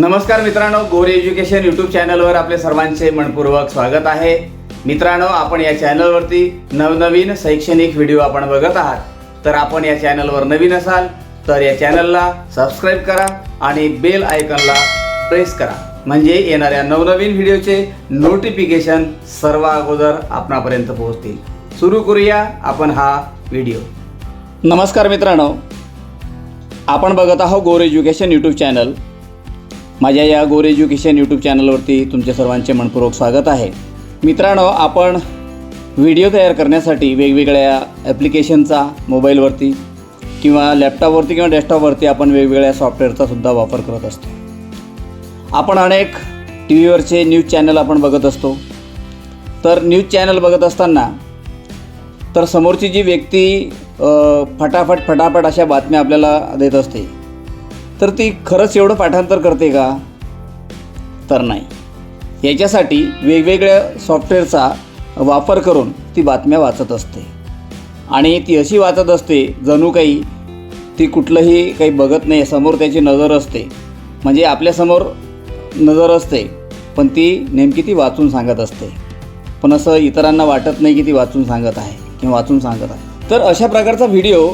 नमस्कार मित्रांनो गोरे education YouTube चॅनलवर आपले सर्वांचे मनपूर्वक स्वागत आहे. मित्रांनो आपण या चॅनलवरती नवनवीन शैक्षणिक व्हिडिओ आपण बघत आहात. तर आपण या चॅनलवर नवीन असाल तर या चॅनलला सबस्क्राईब करा आणि बेल आयकनला प्रेस करा. म्हणजे येणाऱ्या नवनवीन व्हिडिओचे नोटिफिकेशन सर्व अगोदर आपणापर्यंत पोहोचतील. सुरू करूया आपण हा व्हिडिओ. नमस्कार मित्रांनो आपण बघत आहोत गोर एज्युकेशन यूट्यूब चॅनल. माझ्या या गोर एज्युकेशन यूट्यूब चॅनलवरती तुमचे सर्वांचे मनपूर्वक स्वागत आहे. मित्रांनो आपण व्हिडिओ तयार करण्यासाठी वेगवेगळ्या ॲप्लिकेशनचा मोबाईलवरती किंवा लॅपटॉपवरती किंवा डेस्कटॉपवरती आपण वेगवेगळ्या सॉफ्टवेअरचा सुद्धा वापर करत असतो. आपण अनेक टी व्हीवरचे न्यूज चॅनल आपण बघत असतो. तर न्यूज चॅनल बघत असताना तर समोरची जी व्यक्ती फटाफट फटाफट अशा बातम्या आपल्याला देत असते तर ती खरंच एवढं पाठांतर करते का? तर नाही. याच्यासाठी वेगवेगळ्या सॉफ्टवेअरचा वापर करून ती बातम्या वाचत असते. आणि ती अशी वाचत असते जणू काही ती कुठलंही काही बघत नाही समोर त्याची नजर असते. म्हणजे आपल्यासमोर नजर असते पण ती नेमकी ती वाचून सांगत असते. पण असं इतरांना वाटत नाही की ती वाचून सांगत आहे किंवा वाचून सांगत आहे. तर अशा प्रकारचा व्हिडिओ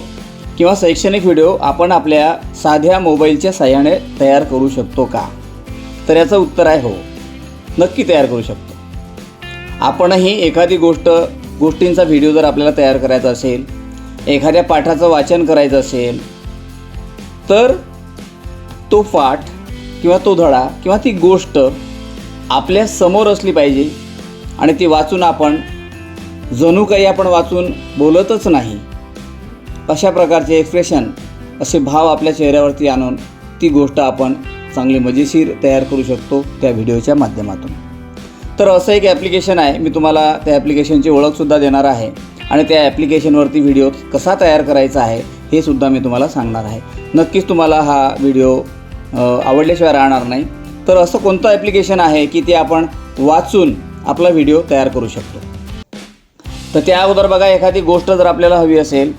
किंवा शैक्षणिक व्हिडिओ आपण आपल्या साध्या मोबाईलच्या साह्याने तयार करू शकतो का? तर याचं उत्तर आहे हो. नक्की तयार करू शकतो. आपणही एखादी गोष्ट गोष्टींचा व्हिडिओ जर आपल्याला तयार करायचा असेल एखाद्या पाठाचं वाचन करायचं असेल तर तो पाठ किंवा तो धडा किंवा ती गोष्ट आपल्यासमोर असली पाहिजे आणि ती वाचून आपण जणू काही आपण वाचून बोलतच नाही. अशा प्रकारचे एक्सप्रेशन असे भाव आपल्या चेहऱ्यावरती आणून ती गोष्ट आपण चांगली मजेशीर तयार करू शकतो त्या व्हिडिओच्या माध्यमातून. तर असं एक ॲप्लिकेशन आहे मी तुम्हाला त्या ॲप्लिकेशनची ओळखसुद्धा देणार आहे आणि त्या ॲप्लिकेशनवरती व्हिडिओ कसा तयार करायचा आहे हे सुद्धा मी तुम्हाला सांगणार आहे. नक्कीच तुम्हाला हा व्हिडिओ आवडल्याशिवाय राहणार नाही. तर असं कोणतं ॲप्लिकेशन आहे की ते आपण वाचून आपला व्हिडिओ तयार करू शकतो? तर त्या अगोदर बघा एखादी गोष्ट जर आपल्याला हवी असेल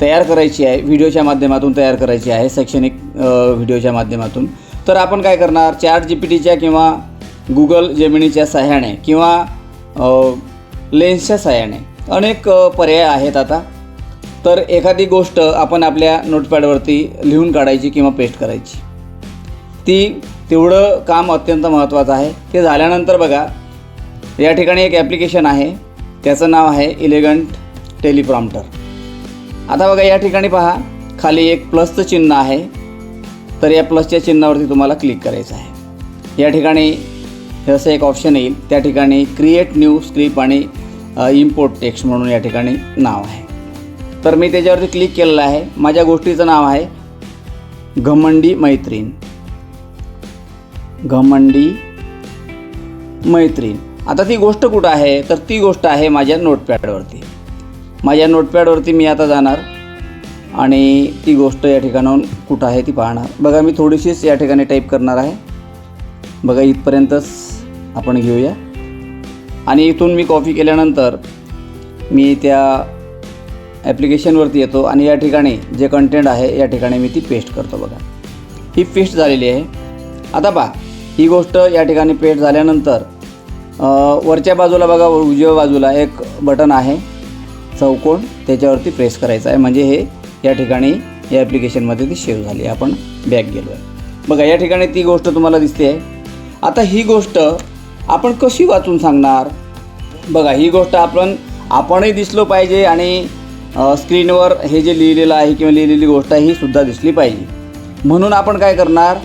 तयार करायची आहे व्हिडिओच्या माध्यमातून तयार करायची आहे शैक्षणिक व्हिडिओच्या माध्यमातून. तर आपण काय करणार चॅट जी पी टीच्या किंवा गुगल जेमिनीच्या सहाय्याने किंवा लेन्सच्या सहाय्याने अनेक पर्याय आहेत आता. तर एखादी गोष्ट आपण आपल्या नोटपॅडवरती लिहून काढायची किंवा पेस्ट करायची. ती तेवढं काम अत्यंत महत्त्वाचं आहे. ते झाल्यानंतर बघा या ठिकाणी एक ॲप्लिकेशन आहे. त्याचं नाव आहे इलेगंट टेलिप्रॉम्प्टर. आता बघा या ठिकाणी पहा खाली एक प्लसचं चिन्ह आहे. तर या प्लसच्या चिन्हावरती तुम्हाला क्लिक करायचं आहे. या ठिकाणी हे असं एक ऑप्शन येईल. त्या ठिकाणी क्रिएट न्यू स्क्रिप्ट आणि इम्पोर्ट टेक्स्ट म्हणून या ठिकाणी नाव आहे. तर मी त्याच्यावरती क्लिक केलेलं आहे. माझ्या गोष्टीचं नाव आहे घमंडी मैत्रीण. घमंडी मैत्रीण. आता ती गोष्ट कुठं आहे? तर ती गोष्ट आहे माझ्या नोटपॅडवरती माझ्या नोटपॅडवरती मी आता जाणार आणि ती गोष्ट या ठिकाणाहून कुठं आहे ती पाहणार. बघा मी थोडीशीच या ठिकाणी टाईप करणार आहे. बघा इथपर्यंतच आपण घेऊया. आणि इथून मी कॉपी केल्यानंतर मी त्या ॲप्लिकेशनवरती येतो आणि या ठिकाणी जे कंटेंट आहे या ठिकाणी मी ती पेस्ट करतो बघा. ही पेस्ट झालेली आहे. आता पहा ही गोष्ट या ठिकाणी पेस्ट झाल्यानंतर वरच्या बाजूला बघा उजव्या बाजूला एक बटन आहे. चौकोन त्याच्यावरती प्रेस करायचा आहे. म्हणजे हे या ठिकाणी या ॲप्लिकेशनमध्ये ती सेव्ह झाली. आपण बॅक गेलो आहे बघा या ठिकाणी ती गोष्ट तुम्हाला दिसते आहे. आता ही गोष्ट आपण कशी वाचून सांगणार? बघा ही गोष्ट आपण आपणही दिसलो पाहिजे आणि स्क्रीनवर हे जे लिहिलेलं आहे किंवा लिहिलेली गोष्ट आहे ही सुद्धा दिसली पाहिजे. म्हणून आपण काय करणार?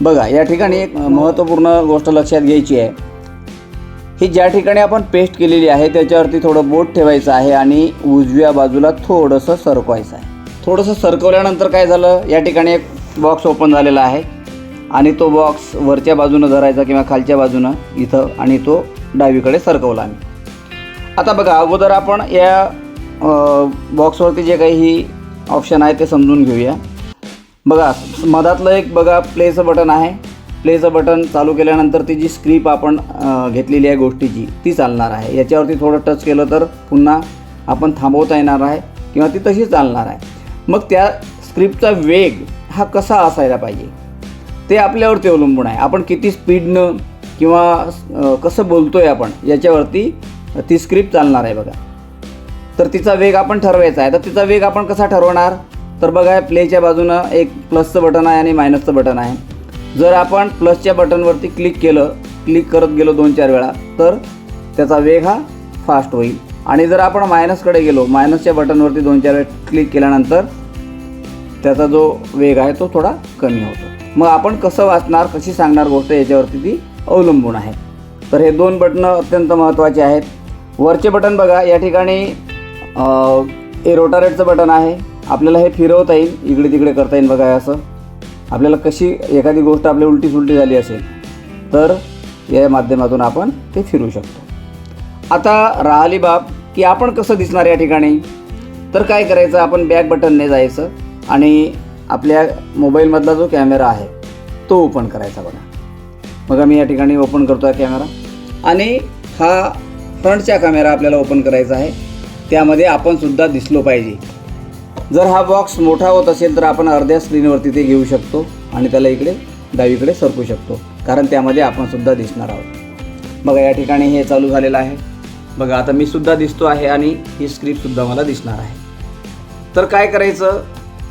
बघा या ठिकाणी एक महत्त्वपूर्ण गोष्ट लक्षात घ्यायची आहे. ही ज्या ठिकाणी आपण पेस्ट केलेली आहे त्याच्यावरती थोडं बोट ठेवायचं आहे आणि उजव्या बाजूला थोडंसं सरकवायचं आहे. थोडंसं सरकवल्यानंतर काय झालं या ठिकाणी एक बॉक्स ओपन झालेला आहे आणि तो बॉक्स वरच्या बाजूनं धरायचा किंवा खालच्या बाजूनं इथं आणि तो डावीकडे सरकवला आम्ही. आता बघा अगोदर आपण या बॉक्सवरती जे काही ही ऑप्शन आहे ते समजून घेऊया. बघा मधातलं एक बघा प्लेचं बटन आहे. प्लेचं बटन चालू केल्यानंतर ती जी स्क्रिप आपण घेतलेली आहे गोष्टीची ती चालणार आहे. याच्यावरती थोडं टच केलं तर पुन्हा आपण थांबवता येणार आहे किंवा ती तशी चालणार आहे. मग त्या स्क्रिप्टचा वेग हा कसा असायला पाहिजे? ते आपल्यावरती अवलंबून आहे. आपण किती स्पीडनं किंवा कसं बोलतो आहे आपण याच्यावरती ती स्क्रिप्ट चालणार आहे बघा. तर तिचा वेग आपण ठरवायचा आहे. तर तिचा वेग आपण कसा ठरवणार? तर बघा प्लेच्या बाजूनं एक प्लसचं बटन आहे आणि मायनसचं बटन आहे. जर आपण प्लसच्या बटनवरती क्लिक केलं क्लिक करत गेलो दोन चार वेळा तर त्याचा वेग हा फास्ट होईल. आणि जर आपण मायनसकडे गेलो मायनसच्या बटनवरती दोन चार वेळा क्लिक केल्यानंतर त्याचा जो वेग आहे तो थोडा कमी होतो. मग आपण कसं वाचणार कशी सांगणार गोष्ट याच्यावरती ती अवलंबून आहे. तर हे दोन बटणं अत्यंत महत्त्वाचे आहेत. वरचे बटन बघा या ठिकाणी हे रोटारेटचं बटन आहे. आपल्याला हे फिरवता येईल इकडे तिकडे करता येईल बघा असं. आपल्याला कशी एखादी गोष्ट आपली उलटी सुलटी झाली असेल तर या माध्यमातून आपण ते फिरू शकतो. आता राहिली बाब की आपण कसं दिसणार या ठिकाणी? तर काय करायचं? आपण बॅक बटनने जायचं आणि आपल्या मोबाईलमधला जो कॅमेरा आहे तो ओपन करायचा बघा. मग मी या ठिकाणी ओपन करतो आहे कॅमेरा. आणि हा फ्रंटचा कॅमेरा आपल्याला ओपन करायचा आहे. त्यामध्ये आपण सुद्धा दिसलो पाहिजे. जर हा बॉक्स मोठा होत असेल तर आपण अर्ध्या स्क्रीनवरती ते घेऊ शकतो आणि त्याला इकडे डावीकडे सरकू शकतो. कारण त्यामध्ये आपण सुद्धा दिसणार आहोत. बघा या ठिकाणी हे चालू झालेलं आहे. बघा आता मी सुद्धा दिसतो आहे आणि ही स्क्रिप्टसुद्धा मला दिसणार आहे. तर काय करायचं?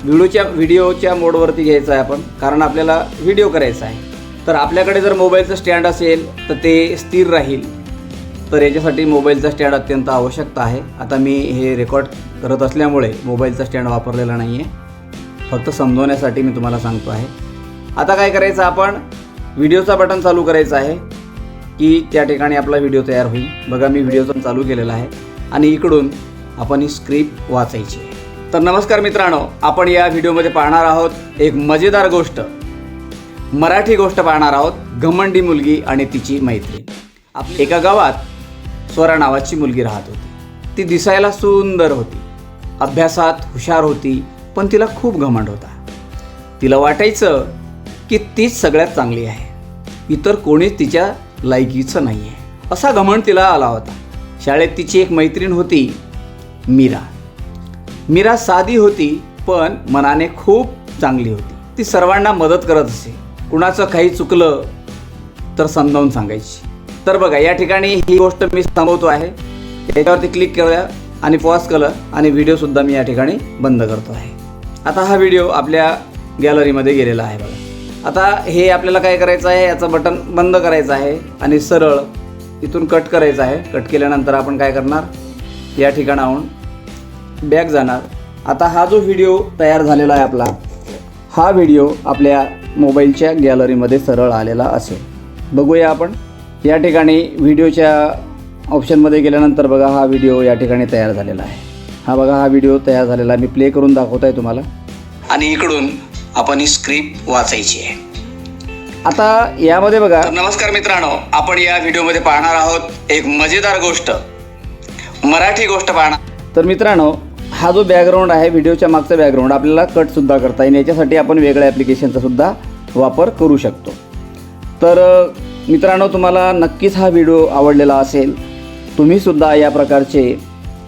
व्हिडिओच्या व्हिडिओच्या मोडवरती घ्यायचं आहे आपण. कारण आपल्याला व्हिडिओ करायचा आहे. तर आपल्याकडे जर मोबाईलचं स्टँड असेल तर ते स्थिर राहील. तर याच्यासाठी मोबाईलचा स्टँड अत्यंत आवश्यकता आहे. आता मी हे रेकॉर्ड करत असल्यामुळे मोबाईलचा स्टँड वापरलेला नाही आहे फक्त समजवण्यासाठी मी तुम्हाला सांगतो आहे. आता काय करायचं आपण? व्हिडिओचा बटन चालू करायचं आहे की त्या ठिकाणी आपला व्हिडिओ तयार होईल. बघा मी व्हिडिओचा चालू केलेला आहे आणि इकडून आपण ही स्क्रिप्ट वाचायची. तर नमस्कार मित्रांनो आपण या व्हिडिओमध्ये पाहणार आहोत एक मजेदार गोष्ट. मराठी गोष्ट पाहणार आहोत घमंडी मुलगी आणि तिची मैत्रीण. एका गावात स्वरा नावाची मुलगी राहत होती. ती दिसायला सुंदर होती. अभ्यासात हुशार होती पण तिला खूप घमंड होता. तिला वाटायचं की तीच सगळ्यात चांगली आहे. इतर कोणीच तिच्या लायकीचं नाही आहे असा घमंड तिला आला होता. शाळेत तिची एक मैत्रीण होती मीरा. मीरा साधी होती पण मनाने खूप चांगली होती. ती सर्वांना मदत करत असे. कुणाचं काही चुकलं तर समजावून सांगायची. तर बघा या ठिकाणी ही गोष्ट मी थांबवतो आहे. याच्यावरती क्लिक केलं आणि पॉज केलं आणि व्हिडिओसुद्धा मी या ठिकाणी बंद करतो आहे. आता हा व्हिडिओ आपल्या गॅलरीमध्ये गेलेला आहे बघा. आता हे आपल्याला काय करायचं आहे? याचं बटन बंद करायचं आहे आणि सरळ इथून कट करायचं आहे. कट केल्यानंतर आपण काय करणार? या ठिकाणाहून बॅक जाणार. आता हा जो व्हिडिओ तयार झालेला आहे आपला हा व्हिडिओ आपल्या मोबाईलच्या गॅलरीमध्ये सरळ आलेला असेल. बघूया आपण. या ठिकाणी व्हिडिओच्या ऑप्शनमध्ये गेल्यानंतर बघा हा व्हिडिओ या ठिकाणी तयार झालेला आहे. हा बघा हा व्हिडिओ तयार झालेला आहे. मी प्ले करून दाखवत आहे तुम्हाला. आणि इकडून आपण ही स्क्रिप्ट वाचायची आहे. आता यामध्ये बघा नमस्कार मित्रांनो आपण या व्हिडिओमध्ये पाहणार आहोत एक मजेदार गोष्ट. मराठी गोष्ट पाहणार तर मित्रांनो हा जो बॅकग्राऊंड आहे व्हिडिओच्या मागचा बॅकग्राऊंड आपल्याला कटसुद्धा करता येईल. याच्यासाठी आपण वेगळ्या ॲप्लिकेशनचा सुद्धा वापर करू शकतो. तर मित्रांनो तुम्हाला नक्कीच हा व्हिडिओ आवडलेला असेल. तुम्हीसुद्धा या प्रकारचे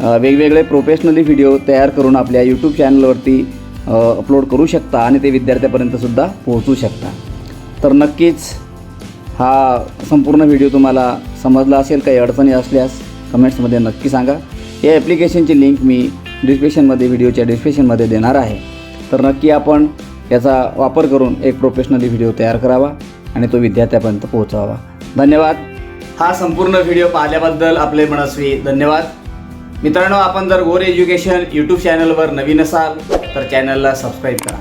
वेगवेगळे प्रोफेशनली व्हिडिओ तयार करून आपल्या यूट्यूब चॅनलवरती अपलोड करू शकता आणि ते विद्यार्थ्यापर्यंतसुद्धा पोहोचू शकता. तर नक्कीच हा संपूर्ण व्हिडिओ तुम्हाला समजला असेल काही अडचणी असल्यास कमेंट्समध्ये नक्की सांगा. या ॲप्लिकेशनची लिंक मी डिस्क्रिप्शनमध्ये व्हिडिओच्या डिस्क्रिप्शनमध्ये देणार आहे. तर नक्की आपण याचा वापर करून एक प्रोफेशनली व्हिडिओ तयार करावा. आणि तो विद्यार्थ्यापर्यंत पोहोचावा. धन्यवाद. हा संपूर्ण व्हिडिओ पाहिल्याबद्दल आपले मनस्वी धन्यवाद. मित्रांनो आपण जर गोर एज्युकेशन यूट्यूब चॅनलवर नवीन असाल तर चॅनलला सबस्क्राईब करा.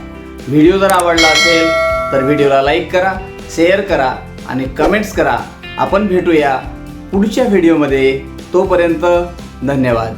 व्हिडिओ जर आवडला असेल तर व्हिडिओला लाईक करा शेअर करा आणि कमेंट्स करा. आपण भेटूया पुढच्या व्हिडिओमध्ये. तोपर्यंत धन्यवाद.